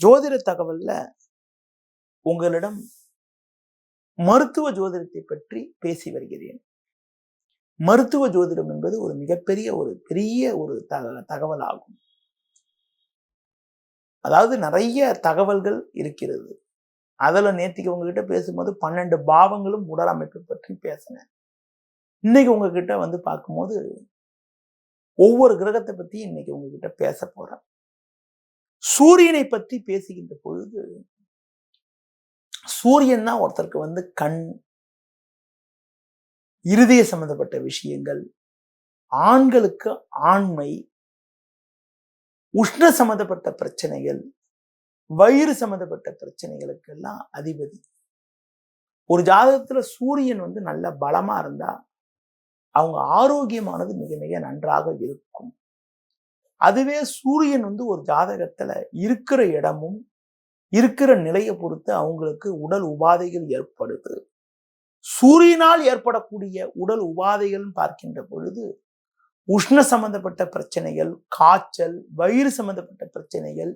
ஜோதிட தகவல்ல உங்களிடம் மருத்துவ ஜோதிடத்தை பற்றி பேசி வருகிறேன். மருத்துவ ஜோதிடம் என்பது ஒரு மிகப்பெரிய ஒரு பெரிய ஒரு தக தகவல் ஆகும் அதாவது நிறைய தகவல்கள் இருக்கிறது. அதில் நேத்திக்கு உங்ககிட்ட பேசும்போது பன்னெண்டு பாவங்களும் உடல் அமைப்பு பற்றி பேசினேன். இன்னைக்கு உங்ககிட்ட வந்து பார்க்கும்போது ஒவ்வொரு கிரகத்தை பற்றி இன்னைக்கு உங்ககிட்ட பேச போறேன். சூரியனை பற்றி பேசுகின்ற பொழுது சூரியன் தான் ஒருத்தருக்கு வந்து கண் இருதய சம்பந்தப்பட்ட விஷயங்கள் ஆண்களுக்கு ஆண்மை உஷ்ண சம்பந்தப்பட்ட பிரச்சனைகள் வயிறு சம்பந்தப்பட்ட பிரச்சனைகளுக்கெல்லாம் அதிபதி. ஒரு ஜாதகத்துல சூரியன் வந்து நல்ல பலமா இருந்தா அவங்க ஆரோக்கியமானது மிக மிக நன்றாக இருக்கும். அதுவே சூரியன் வந்து ஒரு ஜாதகத்தில் இருக்கிற இடமும் இருக்கிற நிலையை பொறுத்து அவங்களுக்கு உடல் உபாதைகள் ஏற்படுது. சூரியனால் ஏற்படக்கூடிய உடல் உபாதைகள் பார்க்கின்ற பொழுது உஷ்ண சம்பந்தப்பட்ட பிரச்சனைகள் காய்ச்சல் வயிறு சம்பந்தப்பட்ட பிரச்சனைகள்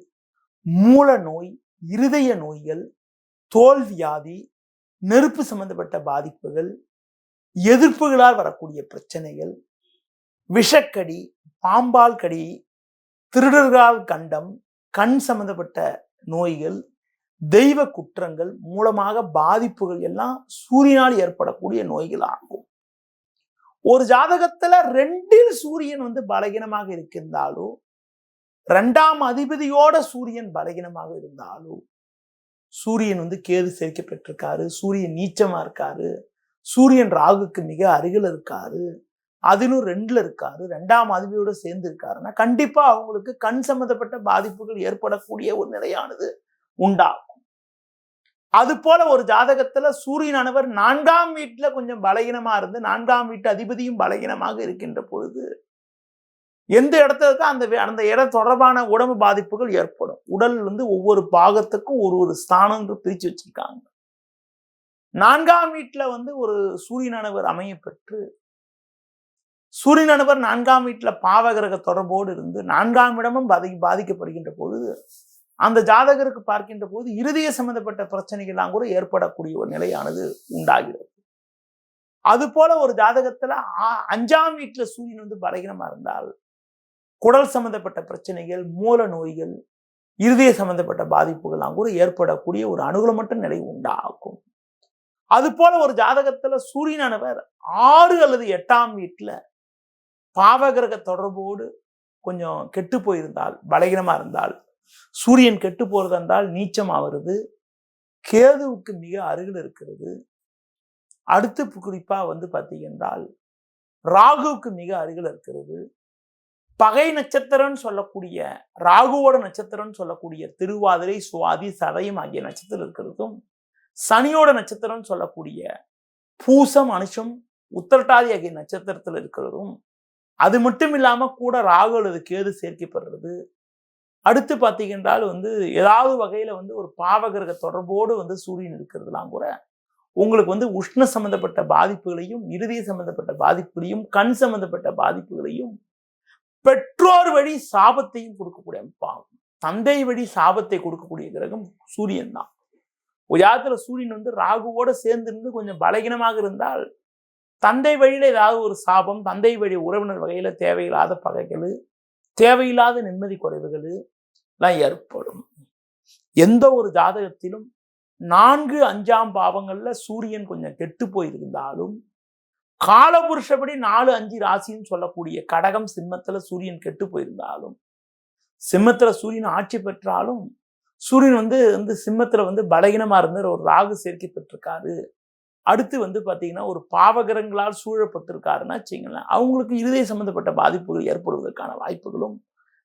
மூல நோய் இருதய நோய்கள் தோல் வியாதி நெருப்பு சம்பந்தப்பட்ட பாதிப்புகள் எதிர்ப்புகளால் வரக்கூடிய பிரச்சனைகள் விஷக்கடி பாம்பால் கடி திருடர்களால் கண்டம் கண் சம்பந்தப்பட்ட நோய்கள் தெய்வ குற்றங்கள் மூலமாக பாதிப்புகள் எல்லாம் சூரியனால் ஏற்படக்கூடிய நோய்கள் ஆகும் ஒரு ஜாதகத்துல ரெண்டில் சூரியன் வந்து பலகீனமாக இருக்கின்றாலோ ரெண்டாம் அதிபதியோட சூரியன் பலகீனமாக இருந்தாலோ சூரியன் வந்து கேது சேர்க்கப்பட்டிருக்காரு சூரியன் நீச்சமா இருக்காரு சூரியன் ராகுக்கு மிக அருகில் இருக்காரு அதிலும் ரெண்டுல இருக்காரு. ரெண்டாம் அதிபதியோட சேர்ந்து இருக்காருன்னா கண்டிப்பா அவங்களுக்கு கண் சம்பந்தப்பட்ட பாதிப்புகள் ஏற்படக்கூடிய ஒரு நிலையானது உண்டாகும். அது போல ஒரு ஜாதகத்துல சூரியனானவர் நான்காம் வீட்டுல கொஞ்சம் பலகீனமா இருந்து நான்காம் வீட்டு அதிபதியும் பலகீனமாக இருக்கின்ற பொழுது எந்த இடத்துல இருக்கோ அந்த அந்த இடம் தொடர்பான உடம்பு பாதிப்புகள் ஏற்படும். உடல் வந்து ஒவ்வொரு பாகத்துக்கும் ஒரு ஒரு ஸ்தானம் என்று பிரிச்சு வச்சிருக்காங்க. நான்காம் வீட்டுல வந்து ஒரு சூரியனானவர் அமைய பெற்று சூரியனானவர் நான்காம் வீட்டுல பாவகிரக தொடர்போடு இருந்து நான்காம் இடமும் பாதி பாதிக்கப்படுகின்ற பொழுது அந்த ஜாதகருக்கு பார்க்கின்ற போது இருதய சம்பந்தப்பட்ட பிரச்சனைகள்லாம் கூட ஏற்படக்கூடிய ஒரு நிலையானது உண்டாகிறது. அது போல ஒரு ஜாதகத்துல அஞ்சாம் வீட்டுல சூரியன் வந்து பலகீனமா இருந்தால் குடல் சம்பந்தப்பட்ட பிரச்சனைகள் மூல நோய்கள் இருதய சம்பந்தப்பட்ட பாதிப்புகள்லாம் கூட ஏற்படக்கூடிய ஒரு அனுகூலமற்ற நிலை உண்டாகும். அது போல ஒரு ஜாதகத்துல சூரியனானவர் ஆறு அல்லது எட்டாம் வீட்டுல பாவகிரக தொடர்போடு கொஞ்சம் கெட்டு போயிருந்தால் பலகீனமாக இருந்தால் சூரியன் கெட்டு போறது என்றால் நீச்சமா வருது கேதுவுக்கு மிக அருகில் இருக்கிறது. அடுத்து குறிப்பாக வந்து பார்த்தீங்கன்றால் ராகுவுக்கு மிக அருகில் இருக்கிறது. பகை நட்சத்திரம்னு சொல்லக்கூடிய ராகுவோட நட்சத்திரம்னு சொல்லக்கூடிய திருவாதிரை சுவாதி சதயம் ஆகிய நட்சத்திரம் இருக்கிறதும் சனியோட நட்சத்திரம்னு சொல்லக்கூடிய பூசம் அனுஷம் உத்திரட்டாதி ஆகிய நட்சத்திரத்தில் இருக்கிறதும் அது மட்டும் இல்லாம கூட ராகு அல்லது கேது சேர்க்கப்படுறது. அடுத்து பார்த்தீங்கன்றால் வந்து ஏதாவது வகையில வந்து ஒரு பாவகிரக தொடர்போடு வந்து சூரியன் இருக்கிறதுலாம் கூட உங்களுக்கு வந்து உஷ்ண சம்பந்தப்பட்ட பாதிப்புகளையும் இறுதி சம்பந்தப்பட்ட பாதிப்புகளையும் கண் சம்பந்தப்பட்ட பாதிப்புகளையும் பெற்றோர் வழி சாபத்தையும் கொடுக்கக்கூடிய அமைப்பாகும் தந்தை வழி சாபத்தை கொடுக்கக்கூடிய கிரகம் சூரியன் தான். உயாத்துல சூரியன் வந்து ராகுவோட சேர்ந்து இருந்து கொஞ்சம் பலகீனமாக இருந்தால் தந்தை வழியில் ஏதாவது ஒரு சாபம் தந்தை வழி உறவினர் வகையில் தேவையில்லாத பகைகள் தேவையில்லாத நிம்மதி குறைவுகள் எல்லாம் ஏற்படும். எந்த ஒரு ஜாதகத்திலும் நான்கு அஞ்சாம் பாவங்களில் சூரியன் கொஞ்சம் கெட்டு போயிருந்தாலும் காலபுருஷப்படி நாலு அஞ்சு ராசின்னு சொல்லக்கூடிய கடகம் சிம்மத்தில் சூரியன் கெட்டு போயிருந்தாலும் சிம்மத்தில் சூரியன் ஆட்சி பெற்றாலும் சூரியன் வந்து வந்து சிம்மத்தில் வந்து பலகீனமாக இருந்த ஒரு ராகு சேர்க்கை பெற்றிருக்காரு. அடுத்து வந்து பார்த்தீங்கன்னா ஒரு பாவகரங்களால் சூழப்பட்டிருக்காருன்னா வச்சிங்களேன் அவங்களுக்கு இருதய சம்மந்தப்பட்ட பாதிப்புகள் ஏற்படுவதற்கான வாய்ப்புகளும்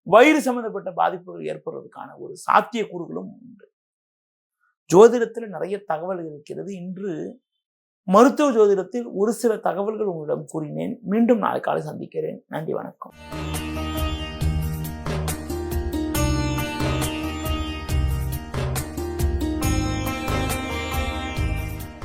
வயிறு சம்மந்தப்பட்ட பாதிப்புகள் ஏற்படுவதற்கான ஒரு சாத்தியக்கூறுகளும் உண்டு. ஜோதிடத்தில் நிறைய தகவல்கள் இருக்கிறது. இன்று மருத்துவ ஜோதிடத்தில் ஒரு சில தகவல்கள் உங்களிடம் கூறினேன். மீண்டும் நாளை காலை சந்திக்கிறேன். நன்றி வணக்கம்.